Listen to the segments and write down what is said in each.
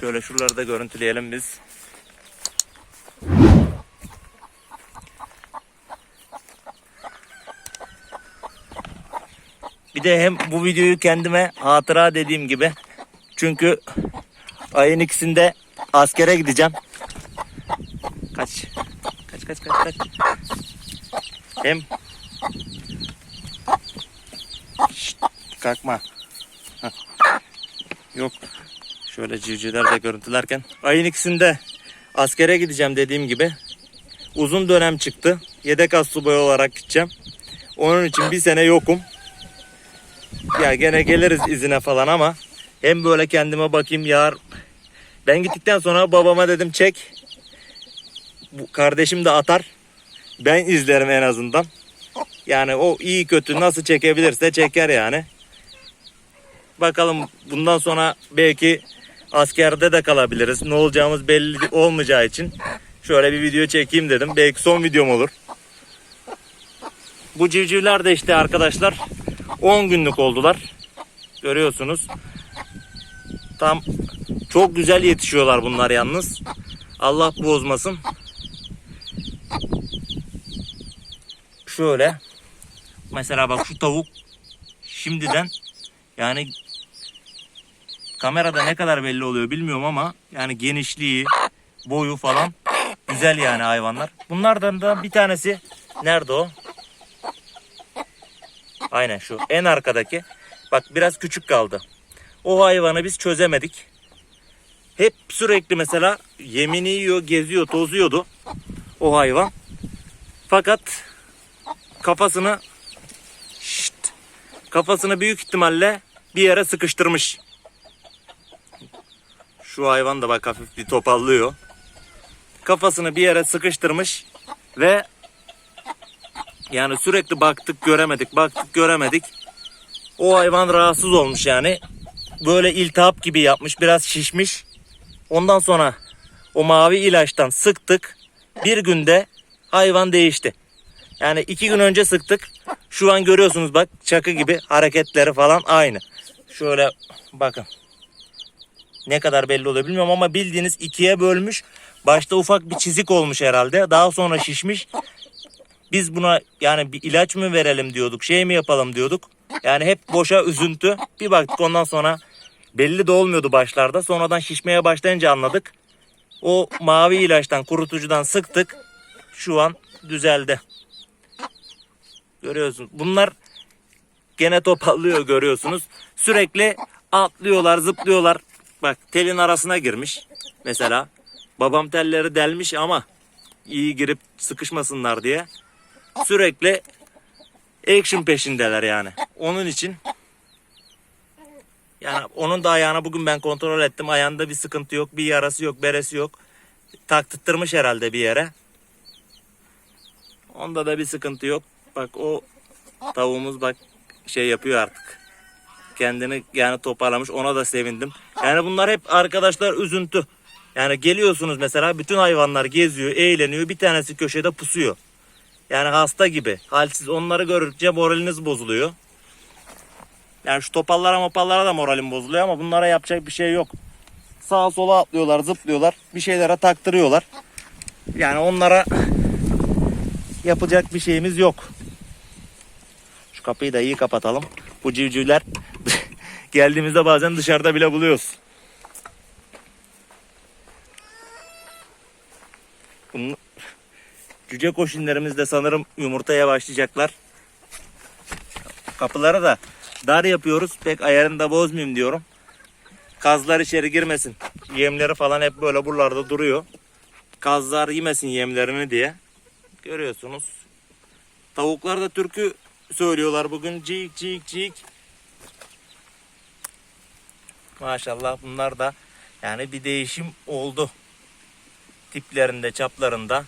Şöyle şuraları da görüntüleyelim biz. Bir de hem bu videoyu kendime hatıra dediğim gibi. Çünkü ayın ikisinde askere gideceğim. Kaç. Kaç kaç kaç kaç. Hem Şşt, kalkma. Hah. Yok. Şöyle civcivler görüntülerken. Ayın ikisinde askere gideceğim dediğim gibi. Uzun dönem çıktı. Yedek astsubayı olarak gideceğim. Onun için bir sene yokum. Ya gene geliriz izine falan ama hem böyle kendime bakayım yar. Ben gittikten sonra babama dedim çek. Bu kardeşim de atar. Ben izlerim en azından. Yani o iyi kötü nasıl çekebilirse çeker yani. Bakalım bundan sonra belki askerde de kalabiliriz. Ne olacağımız belli olmayacağı için şöyle bir video çekeyim dedim. Belki son videom olur. Bu civcivler de işte arkadaşlar 10 günlük oldular. Görüyorsunuz. Tam çok güzel yetişiyorlar bunlar yalnız. Allah bozmasın. Şöyle. Mesela bak şu tavuk şimdiden yani kamerada ne kadar belli oluyor bilmiyorum ama yani genişliği, boyu falan güzel yani hayvanlar. Bunlardan da bir tanesi nerede o? Aynen şu en arkadaki. Bak biraz küçük kaldı. O hayvanı biz çözemedik. Hep sürekli mesela yemini yiyor, geziyor, tozuyordu o hayvan. Fakat kafasını Şşt, kafasını büyük ihtimalle bir yere sıkıştırmış. Şu hayvan da bak hafif bir topallıyor. Kafasını bir yere sıkıştırmış ve yani sürekli baktık göremedik, baktık göremedik. O hayvan rahatsız olmuş yani. Böyle iltihap gibi yapmış, biraz şişmiş. Ondan sonra o mavi ilaçtan sıktık. Bir günde hayvan değişti. Yani iki gün önce sıktık. Şu an görüyorsunuz bak çakı gibi hareketleri falan aynı. Şöyle bakın. Ne kadar belli oluyor bilmiyorum ama bildiğiniz ikiye bölmüş. Başta ufak bir çizik olmuş herhalde. Daha sonra şişmiş. Biz buna yani bir ilaç mı verelim diyorduk, şey mi yapalım diyorduk. Yani hep boşa üzüntü. Bir baktık ondan sonra belli de olmuyordu başlarda. Sonradan şişmeye başlayınca anladık. O mavi ilaçtan, kurutucudan sıktık. Şu an düzeldi. Görüyorsunuz. Bunlar gene topallıyor görüyorsunuz. Sürekli atlıyorlar, zıplıyorlar. Bak telin arasına girmiş. Mesela babam telleri delmiş ama iyi girip sıkışmasınlar diye. Sürekli action peşindeler yani. Onun için yani onun da ayağını bugün ben kontrol ettim. Ayağında bir sıkıntı yok, bir yarası yok, beresi yok. Taktırtmış herhalde bir yere. Onda da bir sıkıntı yok. Bak o tavuğumuz bak şey yapıyor artık. Kendini yani toparlamış. Ona da sevindim. Yani bunlar hep arkadaşlar üzüntü. Yani geliyorsunuz mesela bütün hayvanlar geziyor, eğleniyor. Bir tanesi köşede pusuyor. Yani hasta gibi. Halsiz onları görünce moraliniz bozuluyor. Yani şu topallara mopallara da moralim bozuluyor ama bunlara yapacak bir şey yok. Sağa sola atlıyorlar, zıplıyorlar. Bir şeylere taktırıyorlar. Yani onlara yapacak bir şeyimiz yok. Şu kapıyı da iyi kapatalım. Bu civcivler geldiğimizde bazen dışarıda bile buluyoruz. Bunun, cüce koşinlerimiz de sanırım yumurtaya başlayacaklar. Kapıları da dar yapıyoruz. Pek ayarını da bozmayayım diyorum. Kazlar içeri girmesin. Yemleri falan hep böyle buralarda duruyor. Kazlar yemesin yemlerini diye. Görüyorsunuz. Tavuklar da türkü söylüyorlar bugün. Cik cik cik. Maşallah bunlar da yani bir değişim oldu. Tiplerinde, çaplarında.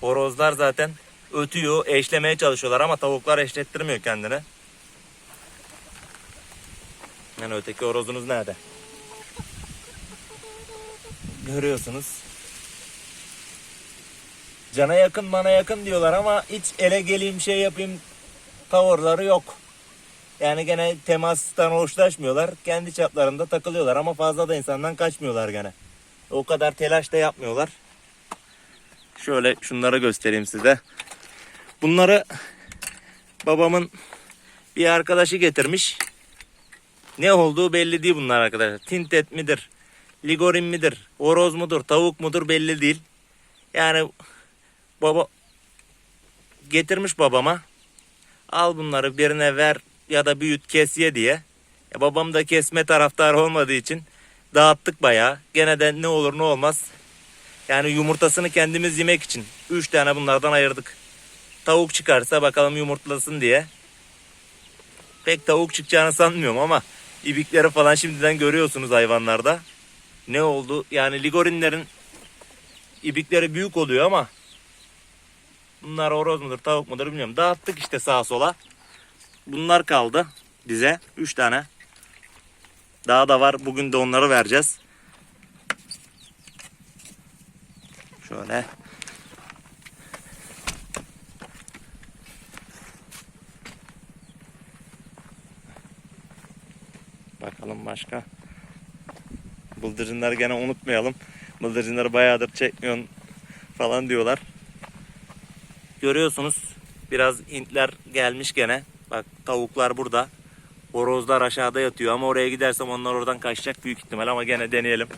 Horozlar zaten ötüyor, eşlemeye çalışıyorlar ama tavuklar eşlettirmiyor kendini. Yani öteki horozunuz nerede? Görüyorsunuz. Cana yakın bana yakın diyorlar ama hiç ele geleyim şey yapayım tavırları yok. Yani gene temastan hoşlaşmıyorlar. Kendi çaplarında takılıyorlar ama fazla da insandan kaçmıyorlar gene. O kadar telaş da yapmıyorlar. Şöyle şunları göstereyim size. Bunları babamın bir arkadaşı getirmiş. Ne olduğu belli değil bunlar arkadaşlar. Tintet midir? Ligorin midir? Horoz mudur? Tavuk mudur? Belli değil. Yani baba getirmiş babama. Al bunları birine ver ya da büyüt kes ye diye. E, babam da kesme taraftarı olmadığı için dağıttık bayağı. Gene de ne olur ne olmaz. Yani yumurtasını kendimiz yemek için 3 tane bunlardan ayırdık. Tavuk çıkarsa bakalım yumurtlasın diye. Pek tavuk çıkacağını sanmıyorum ama ibikleri falan şimdiden görüyorsunuz hayvanlarda. Ne oldu? Yani ligorinlerin ibikleri büyük oluyor ama bunlar horoz mudur tavuk mudur bilmiyorum. Dağıttık işte sağa sola. Bunlar kaldı bize. 3 tane. Daha da var. Bugün de onları vereceğiz. Şöyle. Bakalım başka. Bıldırcınları gene unutmayalım. Bıldırcınları bayağıdır çekmiyorsun falan diyorlar. Görüyorsunuz biraz intler gelmiş gene. Tavuklar burada. Horozlar aşağıda yatıyor ama oraya gidersem onlar oradan kaçacak büyük ihtimal ama gene deneyelim.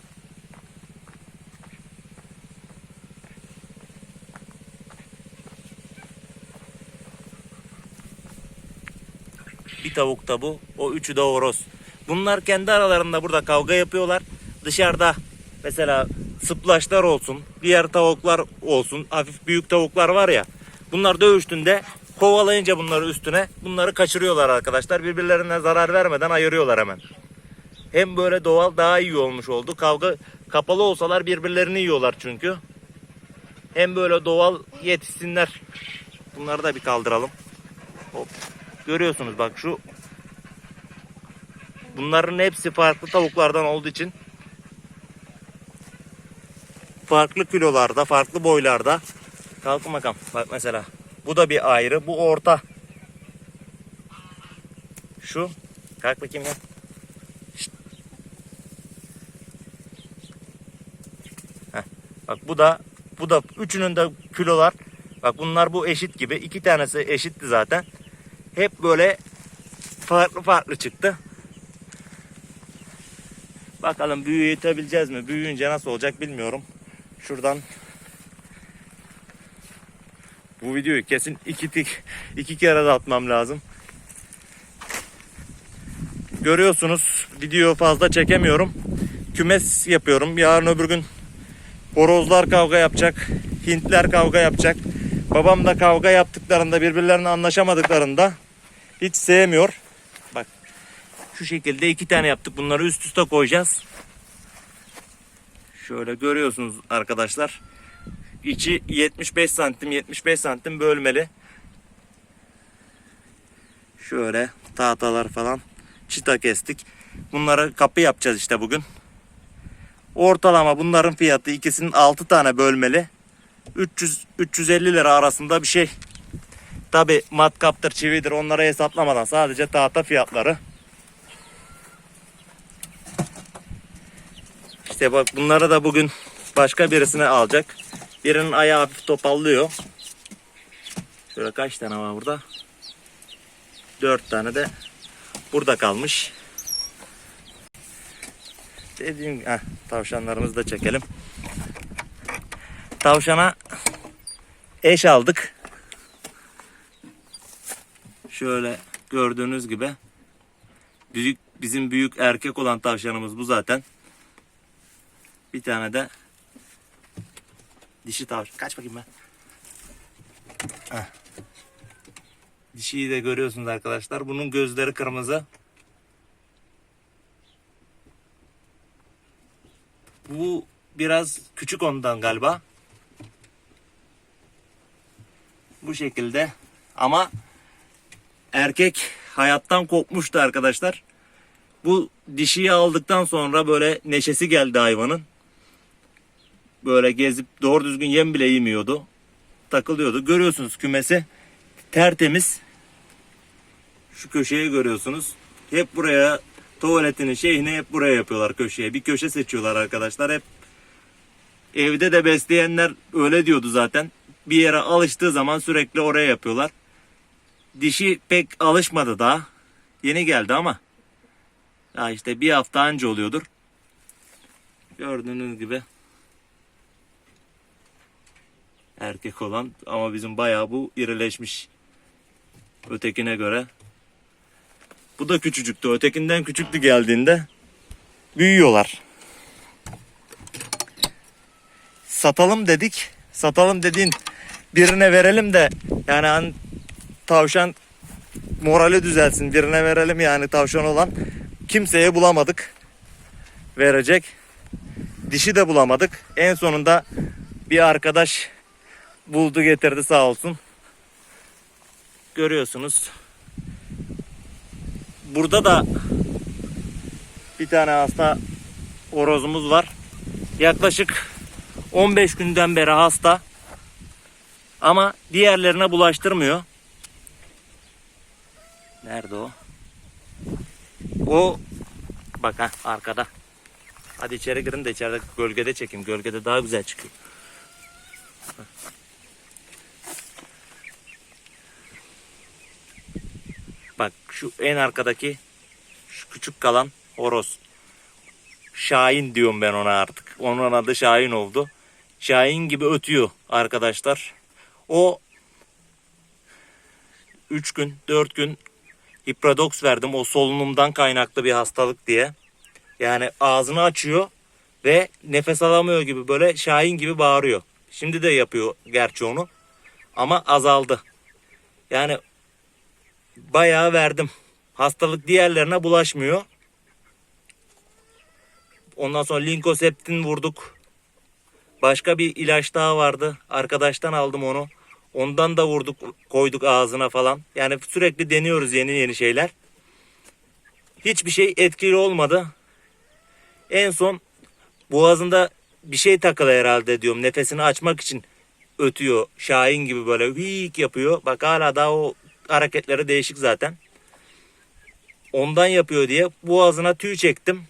Bir tavuk da bu. O üçü de horoz. Bunlar kendi aralarında burada kavga yapıyorlar. Dışarıda mesela sıplaşlar olsun, diğer tavuklar olsun, hafif büyük tavuklar var ya. Bunlar dövüştüğünde kovalayınca bunları üstüne bunları kaçırıyorlar arkadaşlar. Birbirlerine zarar vermeden ayırıyorlar hemen. Hem böyle doğal daha iyi olmuş oldu. Kavga kapalı olsalar birbirlerini yiyorlar çünkü. Hem böyle doğal yetişsinler. Bunları da bir kaldıralım. Hop. Görüyorsunuz bak şu Bunların hepsi farklı tavuklardan olduğu için farklı kilolarda, farklı boylarda. Kalkın bakalım. Bak mesela. Bu da bir ayrı. Bu orta. Şu. Kalk bakayım ya. Bak bu da bu da üçünün de kilolar. Bak bunlar bu eşit gibi. iki tanesi eşitti zaten. Hep böyle farklı farklı çıktı. Bakalım büyütebileceğiz mi? Büyüyünce nasıl olacak bilmiyorum. Şuradan bu videoyu kesin iki, tik, iki kere de atmam lazım. Görüyorsunuz video fazla çekemiyorum. Kümes yapıyorum. Yarın öbür gün horozlar kavga yapacak. Hintler kavga yapacak. Babam da kavga yaptıklarında birbirlerine anlaşamadıklarında hiç sevmiyor. Bak şu şekilde iki tane yaptık. Bunları üst üste koyacağız. Şöyle görüyorsunuz arkadaşlar. İçi 75 santim 75 santim bölmeli. Şöyle tahtalar falan çıta kestik. Bunları kapı yapacağız işte bugün. Ortalama bunların fiyatı ikisinin 6 tane bölmeli. 300 350 lira arasında bir şey. Tabi matkaptır, çividir onları hesaplamadan sadece tahta fiyatları. İşte bak bunları da bugün başka birisine alacak. Birinin ayağı hafif topallıyor. Şöyle kaç tane var burada? Dört tane de burada kalmış. Dediğim heh, tavşanlarımızı da çekelim. Tavşana eş aldık. Şöyle gördüğünüz gibi büyük bizim büyük erkek olan tavşanımız bu zaten. Bir tane de dişi tavşan. Kaç bakayım ben. Heh. Dişiyi de görüyorsunuz arkadaşlar. Bunun gözleri kırmızı. Bu biraz küçük ondan galiba. Bu şekilde. Ama erkek hayattan kopmuştu arkadaşlar. Bu dişiyi aldıktan sonra böyle neşesi geldi hayvanın. Böyle gezip doğru düzgün yem bile yemiyordu. Takılıyordu. Görüyorsunuz kümesi tertemiz. Şu köşeyi görüyorsunuz. Hep buraya tuvaletini şeyini hep buraya yapıyorlar köşeye. Bir köşe seçiyorlar arkadaşlar. Hep evde de besleyenler öyle diyordu zaten. Bir yere alıştığı zaman sürekli oraya yapıyorlar. Dişi pek alışmadı daha. Yeni geldi ama. Ya işte bir hafta anca oluyordur. Gördüğünüz gibi. Erkek olan ama bizim bayağı bu irileşmiş. Ötekine göre. Bu da küçücüktü. Ötekinden küçüktü geldiğinde. Büyüyorlar. Satalım dedik. Satalım dediğin birine verelim de yani hani tavşan morali düzelsin. Birine verelim yani tavşan olan. Kimseye bulamadık. Verecek. Dişi de bulamadık. En sonunda bir arkadaş buldu getirdi sağ olsun. Görüyorsunuz. Burada da bir tane hasta horozumuz var. Yaklaşık 15 günden beri hasta. Ama diğerlerine bulaştırmıyor. Nerede o? O bak ha arkada. Hadi içeri girin de içeride gölgede çekeyim. Gölgede daha güzel çıkıyor. Bak şu en arkadaki şu küçük kalan horoz. Şahin diyorum ben ona artık. Onun adı Şahin oldu. Şahin gibi ötüyor arkadaşlar. O 3 gün 4 gün Hipradox verdim o solunumdan kaynaklı bir hastalık diye. Yani ağzını açıyor ve nefes alamıyor gibi böyle Şahin gibi bağırıyor. Şimdi de yapıyor gerçi onu ama azaldı. Yani bayağı verdim. Hastalık diğerlerine bulaşmıyor. Ondan sonra linkoseptin vurduk. Başka bir ilaç daha vardı. Arkadaştan aldım onu. Ondan da vurduk, koyduk ağzına falan. Yani sürekli deniyoruz yeni yeni şeyler. Hiçbir şey etkili olmadı. En son boğazında bir şey takılı herhalde diyorum. Nefesini açmak için ötüyor. Şahin gibi böyle hik yapıyor. Bak hala daha o hareketleri değişik zaten. Ondan yapıyor diye boğazına tüy çektim.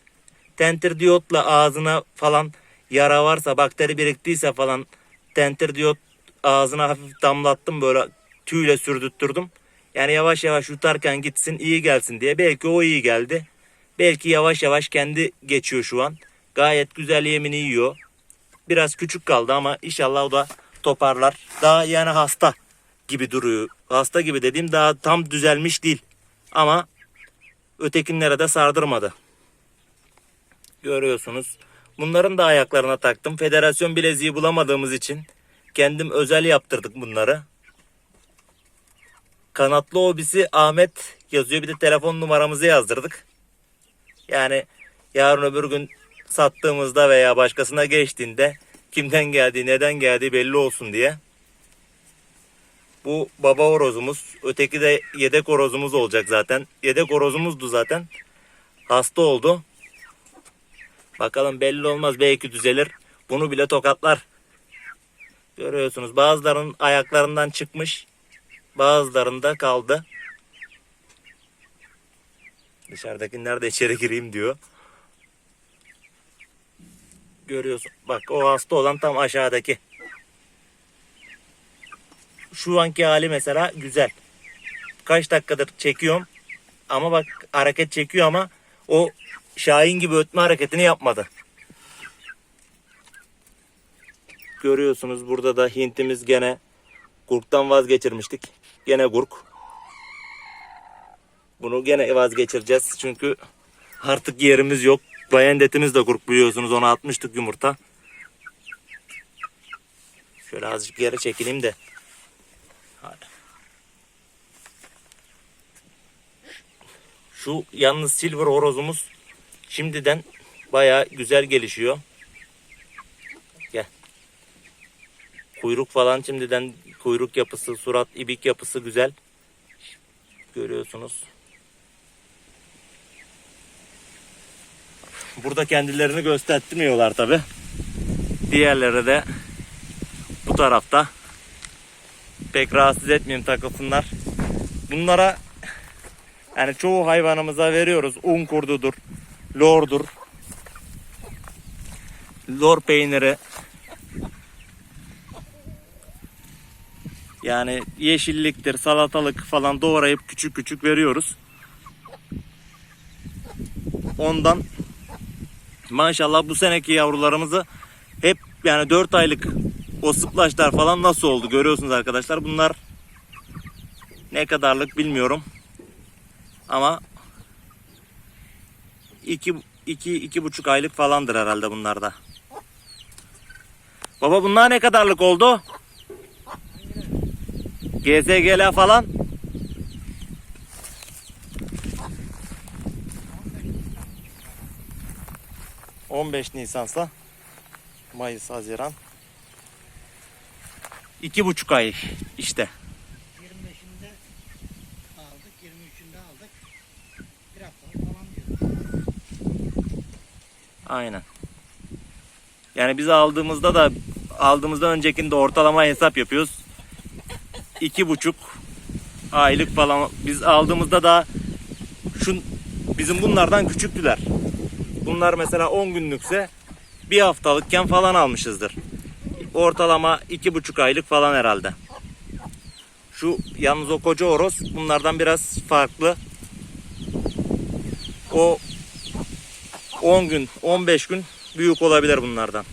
Tentir diyotla ağzına falan yara varsa bakteri biriktiyse falan tentir diyot ağzına hafif damlattım böyle tüyle sürdürttürdüm. Yani yavaş yavaş yutarken gitsin iyi gelsin diye. Belki o iyi geldi. Belki yavaş yavaş kendi geçiyor şu an. Gayet güzel yemini yiyor. Biraz küçük kaldı ama inşallah o da toparlar. Daha yani hasta gibi duruyor. Hasta gibi dediğim daha tam düzelmiş değil. Ama ötekinlere de sardırmadı. Görüyorsunuz. Bunların da ayaklarına taktım. Federasyon bileziği bulamadığımız için kendim özel yaptırdık bunları. Kanatlı obisi Ahmet yazıyor. Bir de telefon numaramızı yazdırdık. Yani yarın öbür gün sattığımızda veya başkasına geçtiğinde kimden geldiği, neden geldiği belli olsun diye. Bu baba horozumuz. Öteki de yedek horozumuz olacak zaten. Yedek horozumuzdu zaten. Hasta oldu. Bakalım belli olmaz belki düzelir. Bunu bile tokatlar. Görüyorsunuz bazılarının ayaklarından çıkmış. Bazılarında kaldı. Dışarıdakiler de içeri gireyim diyor. Görüyorsun. Bak o hasta olan tam aşağıdaki. Şu anki hali mesela güzel. Kaç dakikadır çekiyorum. Ama bak hareket çekiyor ama o Şahin gibi ötme hareketini yapmadı. Görüyorsunuz burada da hintimiz gene gurktan vazgeçirmiştik. Gene gurk. Bunu gene vazgeçireceğiz çünkü artık yerimiz yok. Bayendetimiz de gurk biliyorsunuz ona atmıştık yumurta. Şöyle azıcık yere çekileyim de. Şu yalnız silver horozumuz şimdiden baya güzel gelişiyor. Gel. Kuyruk falan şimdiden kuyruk yapısı, surat, ibik yapısı güzel. Görüyorsunuz. Burada kendilerini göstermiyorlar tabi. Diğerleri de bu tarafta. Pek rahatsız etmeyeyim takılsınlar. Bunlara Yani çoğu hayvanımıza veriyoruz. Un kurdudur, lordur. Lor peyniri. Yani yeşilliktir, salatalık falan doğrayıp küçük küçük veriyoruz. Ondan maşallah bu seneki yavrularımızı hep yani 4 aylık o sıplaçlar falan nasıl oldu görüyorsunuz arkadaşlar. Bunlar ne kadarlık bilmiyorum. Ama 2 2 iki buçuk aylık falandır herhalde bunlarda. Baba bunlar ne kadarlık oldu? GSGL falan. ...15 Nisan'sa... ...Mayıs, Haziran... ...iki buçuk ay işte. 25'inde aldık, 23'ünde aldık. Bir haftalık falan diyor. Aynen. Yani biz aldığımızda da... ...aldığımızda öncekinde ortalama hesap yapıyoruz. İki buçuk... ...aylık falan... ...biz aldığımızda da... ...şu bizim bunlardan küçüktüler. Bunlar mesela 10 günlükse... ...bir haftalıkken falan almışızdır. Ortalama iki buçuk aylık falan herhalde. Şu yalnız o koca horoz bunlardan biraz farklı. O 10 gün, 15 gün büyük olabilir bunlardan.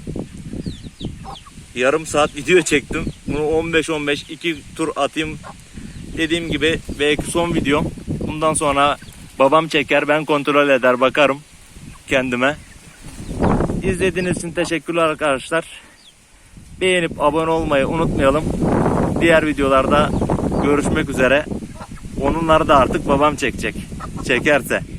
Yarım saat video çektim. Bunu 15-15 iki tur atayım. Dediğim gibi belki son videom. Bundan sonra babam çeker, ben kontrol eder, bakarım kendime. İzlediğiniz için teşekkürler arkadaşlar. Beğenip abone olmayı unutmayalım. Diğer videolarda görüşmek üzere. Onları da artık babam çekecek. Çekerse.